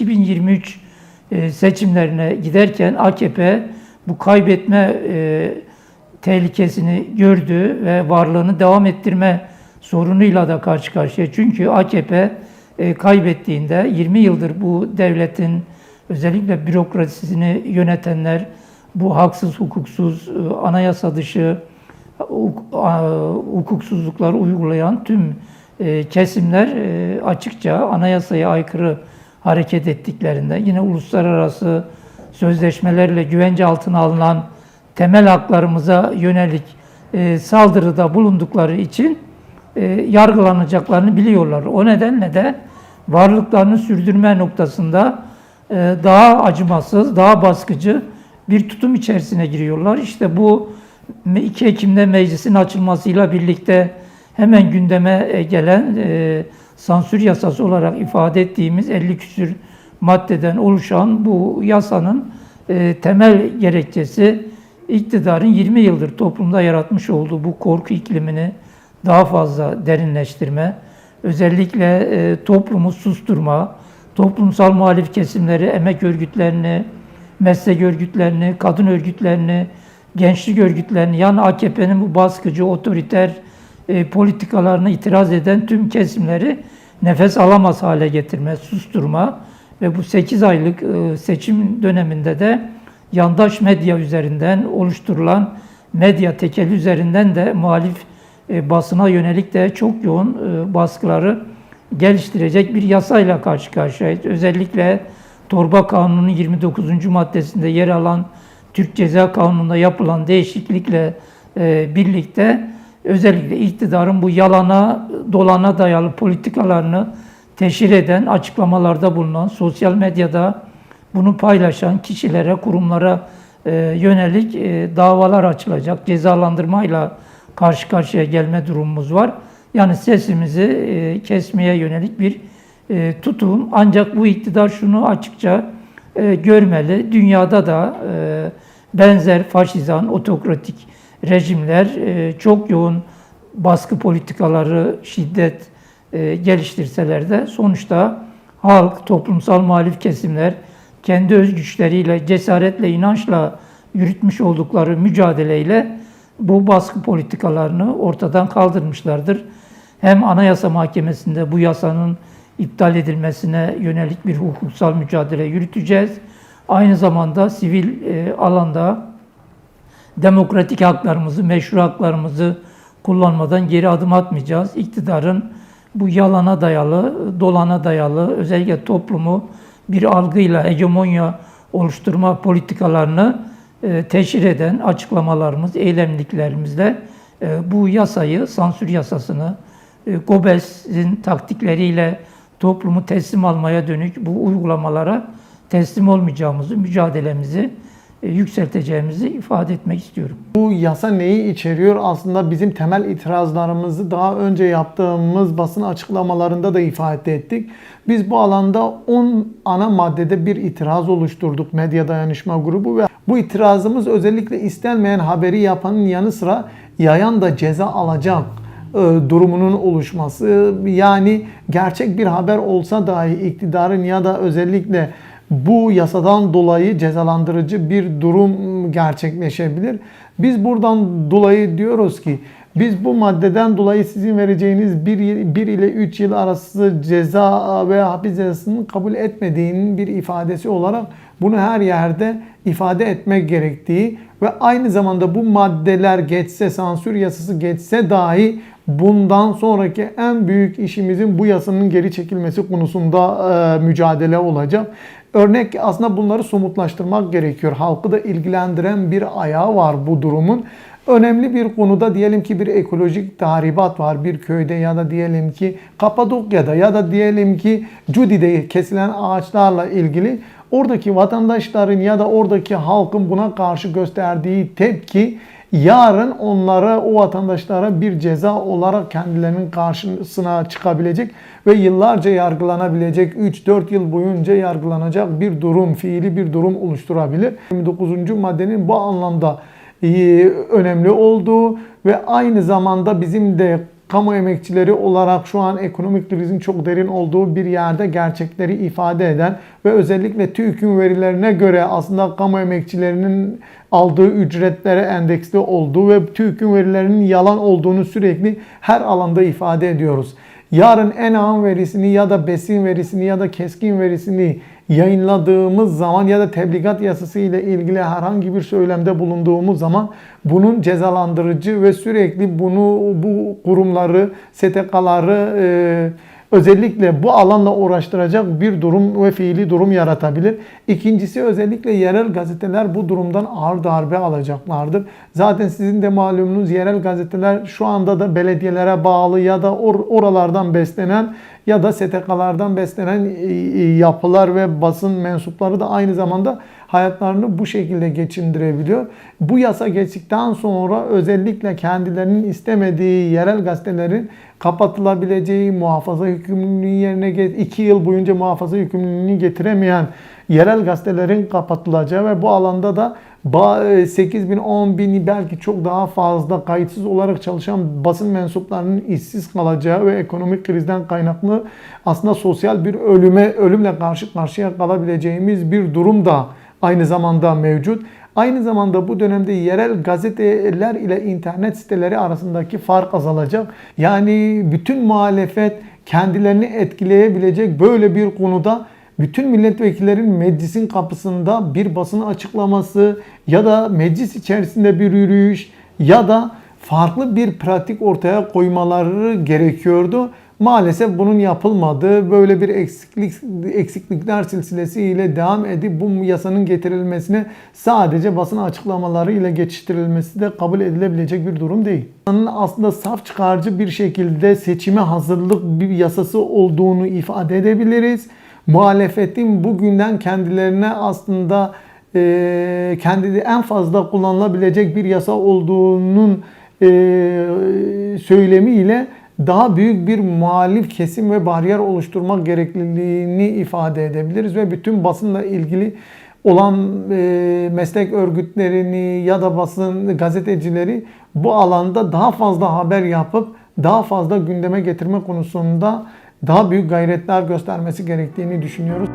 2023 e, seçimlerine giderken AKP bu kaybetme e, tehlikesini gördü ve varlığını devam ettirme sorunuyla da karşı karşıya. Çünkü AKP e, kaybettiğinde 20 yıldır bu devletin özellikle bürokrasisini yönetenler bu haksız, hukuksuz, anayasa dışı huk- a- hukuksuzlukları uygulayan tüm kesimler açıkça anayasaya aykırı hareket ettiklerinde yine uluslararası sözleşmelerle güvence altına alınan temel haklarımıza yönelik e, saldırıda bulundukları için e, yargılanacaklarını biliyorlar. O nedenle de varlıklarını sürdürme noktasında e, daha acımasız, daha baskıcı bir tutum içerisine giriyorlar. İşte bu 2 Ekim'de meclisin açılmasıyla birlikte hemen gündeme e, gelen e, sansür yasası olarak ifade ettiğimiz 50 küsür maddeden oluşan bu yasanın e, temel gerekçesi iktidarın 20 yıldır toplumda yaratmış olduğu bu korku iklimini daha fazla derinleştirme, özellikle e, toplumu susturma, toplumsal muhalif kesimleri, emek örgütlerini, meslek örgütlerini, kadın örgütlerini, gençlik örgütlerini, yani AKP'nin bu baskıcı, otoriter e, politikalarına itiraz eden tüm kesimleri nefes alamaz hale getirme, susturma ve bu 8 aylık e, seçim döneminde de yandaş medya üzerinden oluşturulan medya tekeli üzerinden de muhalif e, basına yönelik de çok yoğun e, baskıları geliştirecek bir yasayla karşı karşıyayız. Özellikle Torba Kanunu'nun 29. maddesinde yer alan Türk Ceza Kanunu'nda yapılan değişiklikle e, birlikte özellikle iktidarın bu yalana, dolana dayalı politikalarını teşhir eden, açıklamalarda bulunan, sosyal medyada bunu paylaşan kişilere, kurumlara e, yönelik e, davalar açılacak, cezalandırmayla karşı karşıya gelme durumumuz var. Yani sesimizi e, kesmeye yönelik bir tutum. Ancak bu iktidar şunu açıkça görmeli. Dünyada da benzer faşizan, otokratik rejimler e, çok yoğun baskı politikaları, şiddet e, geliştirseler de sonuçta halk, toplumsal muhalif kesimler kendi özgüçleriyle, cesaretle, inançla yürütmüş oldukları mücadeleyle bu baskı politikalarını ortadan kaldırmışlardır. Hem Anayasa Mahkemesi'nde bu yasanın iptal edilmesine yönelik bir hukuksal mücadele yürüteceğiz. Aynı zamanda sivil e, alanda demokratik haklarımızı, meşru haklarımızı kullanmadan geri adım atmayacağız. İktidarın bu yalana dayalı, dolana dayalı, özellikle toplumu bir algıyla hegemonya oluşturma politikalarını e, teşhir eden açıklamalarımız, eylemliklerimizle e, bu yasayı, sansür yasasını, e, Gobels'in taktikleriyle toplumu teslim almaya dönük bu uygulamalara teslim olmayacağımızı, mücadelemizi yükselteceğimizi ifade etmek istiyorum. Bu yasa neyi içeriyor? Aslında bizim temel itirazlarımızı daha önce yaptığımız basın açıklamalarında da ifade ettik. Biz bu alanda 10 ana maddede bir itiraz oluşturduk Medya Dayanışma Grubu ve bu itirazımız özellikle istenmeyen haberi yapanın yanı sıra yayan da ceza alacak e, durumunun oluşması. Yani gerçek bir haber olsa dahi iktidarın ya da özellikle bu yasadan dolayı cezalandırıcı bir durum gerçekleşebilir. Biz buradan dolayı diyoruz ki biz bu maddeden dolayı sizin vereceğiniz 1, 1 ile 3 yıl arası ceza veya hapis cezasını kabul etmediğinin bir ifadesi olarak bunu her yerde ifade etmek gerektiği ve aynı zamanda bu maddeler geçse, sansür yasası geçse dahi bundan sonraki en büyük işimizin bu yasanın geri çekilmesi konusunda e, mücadele olacak. Örnek aslında bunları somutlaştırmak gerekiyor. Halkı da ilgilendiren bir ayağı var bu durumun. Önemli bir konuda diyelim ki bir ekolojik tahribat var bir köyde ya da diyelim ki Kapadokya'da ya da diyelim ki Cudi'de kesilen ağaçlarla ilgili oradaki vatandaşların ya da oradaki halkın buna karşı gösterdiği tepki yarın onlara o vatandaşlara bir ceza olarak kendilerinin karşısına çıkabilecek ve yıllarca yargılanabilecek 3-4 yıl boyunca yargılanacak bir durum, fiili bir durum oluşturabilir. 29. maddenin bu anlamda önemli olduğu ve aynı zamanda bizim de kamu emekçileri olarak şu an ekonomik krizin çok derin olduğu bir yerde gerçekleri ifade eden ve özellikle TÜİK'in verilerine göre aslında kamu emekçilerinin aldığı ücretlere endeksli olduğu ve TÜİK'in verilerinin yalan olduğunu sürekli her alanda ifade ediyoruz. Yarın ENAM verisini ya da besin verisini ya da keskin verisini yayınladığımız zaman ya da tebligat yasası ile ilgili herhangi bir söylemde bulunduğumuz zaman bunun cezalandırıcı ve sürekli bunu bu kurumları, STK'ları e, özellikle bu alanla uğraştıracak bir durum ve fiili durum yaratabilir. İkincisi özellikle yerel gazeteler bu durumdan ağır darbe alacaklardır. Zaten sizin de malumunuz yerel gazeteler şu anda da belediyelere bağlı ya da or- oralardan beslenen ya da STK'lardan beslenen e, e, yapılar ve basın mensupları da aynı zamanda hayatlarını bu şekilde geçindirebiliyor. Bu yasa geçtikten sonra özellikle kendilerinin istemediği yerel gazetelerin kapatılabileceği, muhafaza yükümlülüğünü yerine get 2 yıl boyunca muhafaza yükümlülüğünü getiremeyen yerel gazetelerin kapatılacağı ve bu alanda da 8 bin, 10 bin belki çok daha fazla kayıtsız olarak çalışan basın mensuplarının işsiz kalacağı ve ekonomik krizden kaynaklı aslında sosyal bir ölüme ölümle karşı karşıya kalabileceğimiz bir durum da aynı zamanda mevcut. Aynı zamanda bu dönemde yerel gazeteler ile internet siteleri arasındaki fark azalacak. Yani bütün muhalefet kendilerini etkileyebilecek böyle bir konuda bütün milletvekillerin meclisin kapısında bir basın açıklaması ya da meclis içerisinde bir yürüyüş ya da farklı bir pratik ortaya koymaları gerekiyordu. Maalesef bunun yapılmadığı böyle bir eksiklik eksiklikler silsilesiyle devam edip bu yasanın getirilmesine sadece basın açıklamaları ile geçiştirilmesi de kabul edilebilecek bir durum değil. Yasanın aslında saf çıkarcı bir şekilde seçime hazırlık bir yasası olduğunu ifade edebiliriz. Muhalefetin bugünden kendilerine aslında e, kendi en fazla kullanılabilecek bir yasa olduğunun e, söylemiyle daha büyük bir muhalif kesim ve bariyer oluşturmak gerekliliğini ifade edebiliriz ve bütün basınla ilgili olan e, meslek örgütlerini ya da basın gazetecileri bu alanda daha fazla haber yapıp daha fazla gündeme getirme konusunda daha büyük gayretler göstermesi gerektiğini düşünüyoruz.